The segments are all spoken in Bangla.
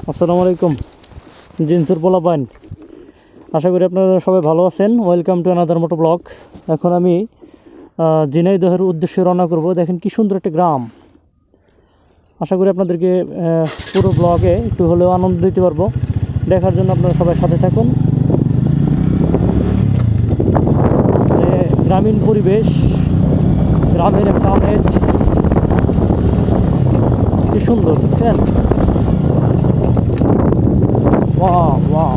আসসালামু আলাইকুম। জিন্সুর পোলা পাইন। আশা করি আপনারা সবাই ভালো আছেন। Welcome to another moto blog এখন আমি আহ, ঝিনাইদহের উদ্দেশ্যে রওনা করব। দেখেন কি সুন্দর একটা গ্রাম। আশা করি আপনাদেরকে পুরো ব্লগে একটু হলেও আনন্দ দিতে পারব। দেখার জন্য আপনারা সবাই সাথে থাকুন। এ, গ্রামীণ পরিবেশ গ্রামের একটা আমেজ। কি সুন্দর দেখছেন? Wow, wow.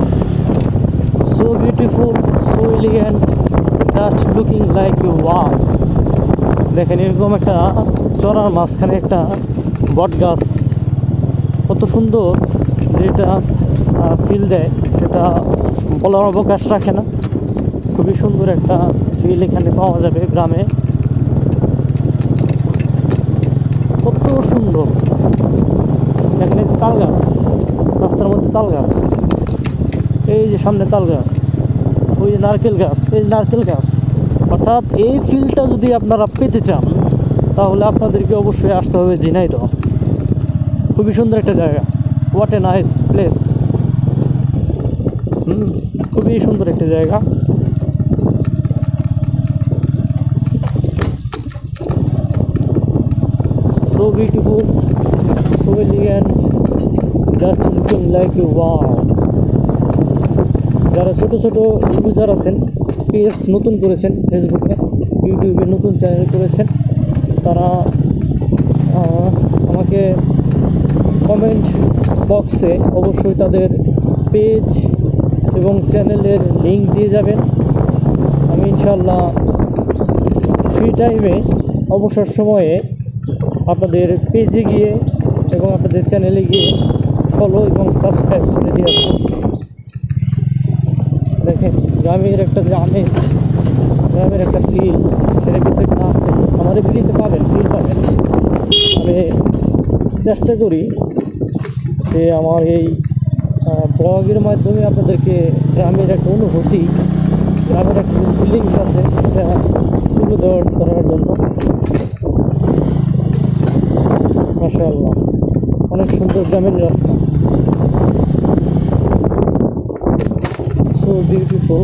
So beautiful, so elegant, just looking like a wow. দেখেন এরকম একটা চড়ার মাঝখানে একটা বট গাছ। কত সুন্দর যেটা ফিল দেয়। সেটা বলার অবকাশ রাখে না। খুবই সুন্দর একটা ফিল এখানে পাওয়া যাবে গ্রামে। কত সুন্দর। এখানে তাল গাছ। রাস্তার মধ্যে তাল গাছ। এই যে সামনে তাল গাছ, ওই যে নারকেল গাছ, এই নারকেল গাছ। অর্থাৎ এই ফিল্ডটা যদি আপনারা পেতে চান, তাহলে আপনাদেরকে অবশ্যই আসতে হবে ঝিনাইদহ। খুবই সুন্দর একটা জায়গা। What a nice place hmm, খুবই সুন্দর একটা জায়গা। So beautiful, so elegant, just looking like a wow যারা ছোট ছোট ইউজার আছেন, পেজ নতুন করেছেন ফেসবুকে ইউটিউবে নতুন চ্যানেল করেছেন, তারা আমাকে কমেন্ট বক্সে অবশ্যই তাদের পেজ এবং চ্যানেলের লিঙ্ক দিয়ে যাবেন। আমি ইনশাল্লাহ ফ্রি টাইমে অবসর সময়ে আপনাদের পেজে গিয়ে এবং আপনাদের চ্যানেলে গিয়ে ফলো এবং সাবস্ক্রাইব করে দিয়ে আসব। দেখেন, গ্রামের একটা আমেজ গ্রামের একটা ফিল সেটা কিন্তু একটা আছে। আমাদের ফ্রিতে পাবেন ফিল পাবেন। আমি চেষ্টা করি যে আমার এই ব্লগের মাধ্যমে আপনাদেরকে গ্রামের একটা অনুভূতি, গ্রামের একটা ফিলিংস আছে, সেটা তুলে ধরার ধরার জন্য। মাশাআল্লাহ, অনেক সুন্দর গ্রামের রাস্তা। সো বিউটিফুল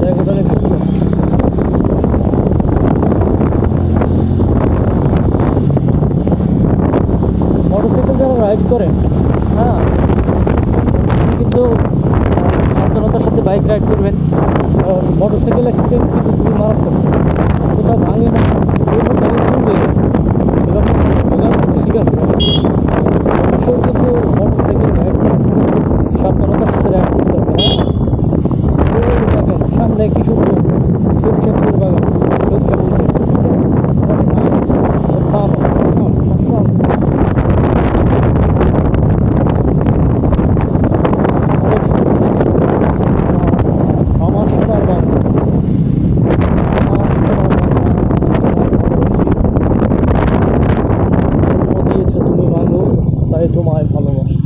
জায়গাটা অনেক সুন্দর মোটরসাইকেল যারা রাইড করেন হ্যাঁ। কিন্তু সাবধানতার সাথে বাইক রাইড করবেন কারণ মোটরসাইকেল অ্যাক্সিডেন্ট কিন্তু খুবই মারাত্মক। কোথাও ভাঙে না। শুনবে শিকার করে অবশ্যই কিন্তু মোটরসাইকেল রাইড সাবধানতার সাথে রাইড করতে হবে হ্যাঁ। দেখেন, সামনে কি সুন্দর সরষে ফুল বাগান সরষে ফুল দেখছেন? What nice. Subhanallah. Awesome. Awesome. অনেক সুন্দর দেখছেন? আহ, আমার সোনার বাংলা আমার সোনার বাংলা তোমায় ভালোবাসি জন্ম দিয়েছ তুমি মাগো তাই তোমায় ভালোবাসি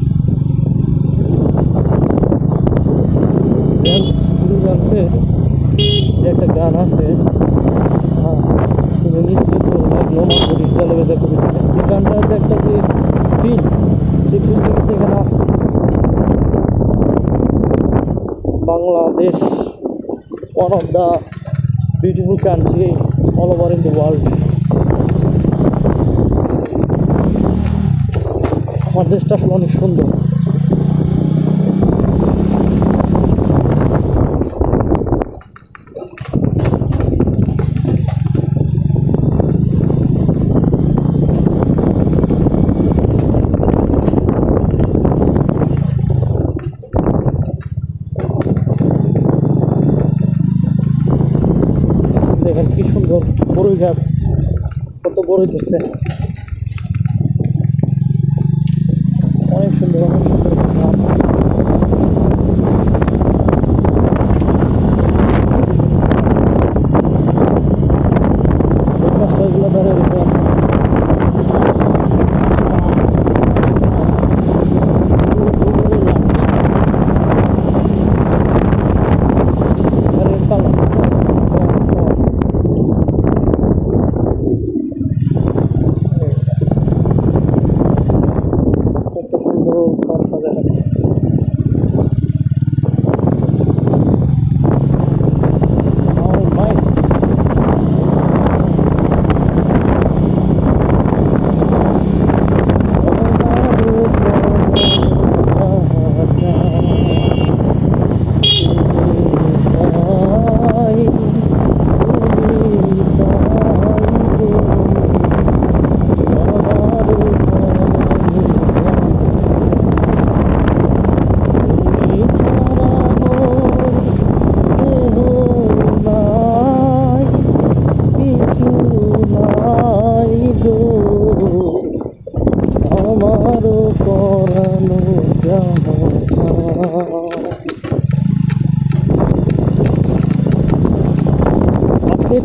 ড্যান্স গুরু ডান্সের যে একটা গান আছে। হ্যাঁ তুমি নিশ্চিত লাগল মা করি জলে বেজা করি এই গানটার যে একটা যে ফিল সেই ফিলটা কিন্তু এখানে আছে। Bangladesh one of the beautiful country all over in the world আমার দেশটা আসলে অনেক সুন্দর। কত বড়ই ধরছে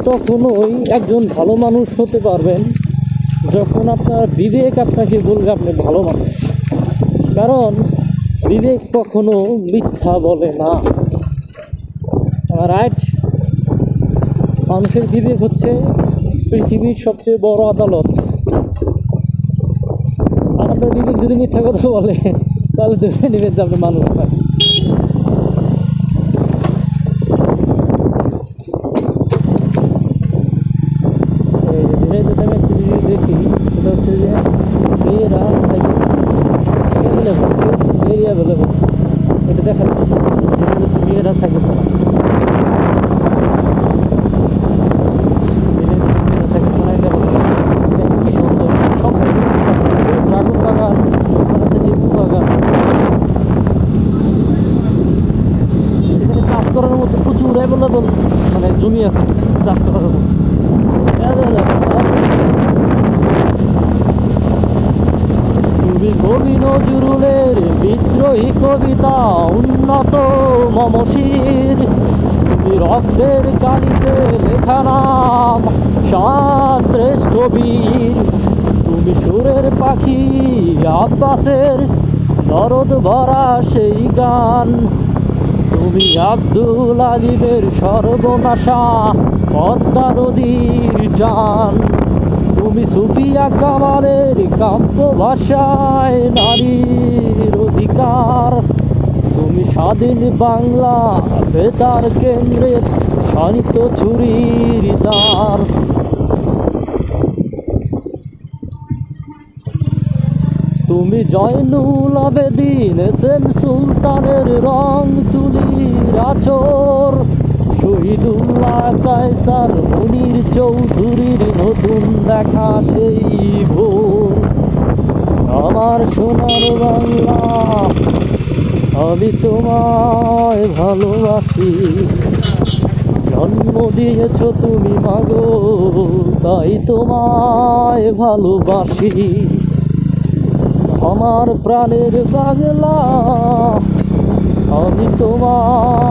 কখনোই একজন ভালো মানুষ হতে পারবেন যখন আপনার বিবেক আপনাকে বলবে আপনি ভালো মানুষ। কারণ বিবেক কখনো মিথ্যা বলে না। রাইট মানুষের বিবেক হচ্ছে পৃথিবীর সবচেয়ে বড় আদালত। আর আপনার বিবেক যদি মিথ্যা কথা বলে, তাহলে ধরে নেবেন যে আপনি মানুষ না এই যে দিনের যেটা আমি একটা জিনিস দেখি সেটা হচ্ছে যে মেয়েরা সাইকেল অ্যাভেলেবল ভেরি অ্যাভেলেবল এটা দেখা যেটা হচ্ছে মেয়েরা সাইকেল চালায় দিনের দিনে মেয়েরা সাইকেল চালায় এটা দেখেন কি সুন্দর সব কিছু চাষ করে ড্রাগন বাগান ওখানে আছে লেবু বাগান এখানে চাষ করার মতো প্রচুর অ্যাভেলেবল মানে জমি আছে চাষ করার মতো তুমি কবি নজরুলের বিদ্রোহী কবিতা উন্নত মমশির রক্তের কালিতে লেখা নাম, সাত শ্রেষ্ঠ বীর। তুমি সুরের পাখি, আব্বাসের দরদ ভরা সেই গান। তুমি আব্দুল আলিমের সর্বনাশা, পদ্মা নদীর টান। তুমি সুফিয়া কামালের কাব্য ভাষায় নারীর অধিকার। তুমি স্বাধীন বাংলা, বেতার কেন্দ্রের শানিত চুরির দ্বার। তুমি জয়নুল আবেদিন, এস এম সুলতানের রং তুলির আচর শহীদুল্লাহ কায়সার মনির চৌধুরীর নতুন দেখা সেই ভোর। আমার সোনার বাংলা, আমি তোমায় ভালোবাসি। জন্ম দিয়েছ তুমি মাগো, তাই তোমায় ভালোবাসি। আমার প্রাণের বাংলা, আমি তোমার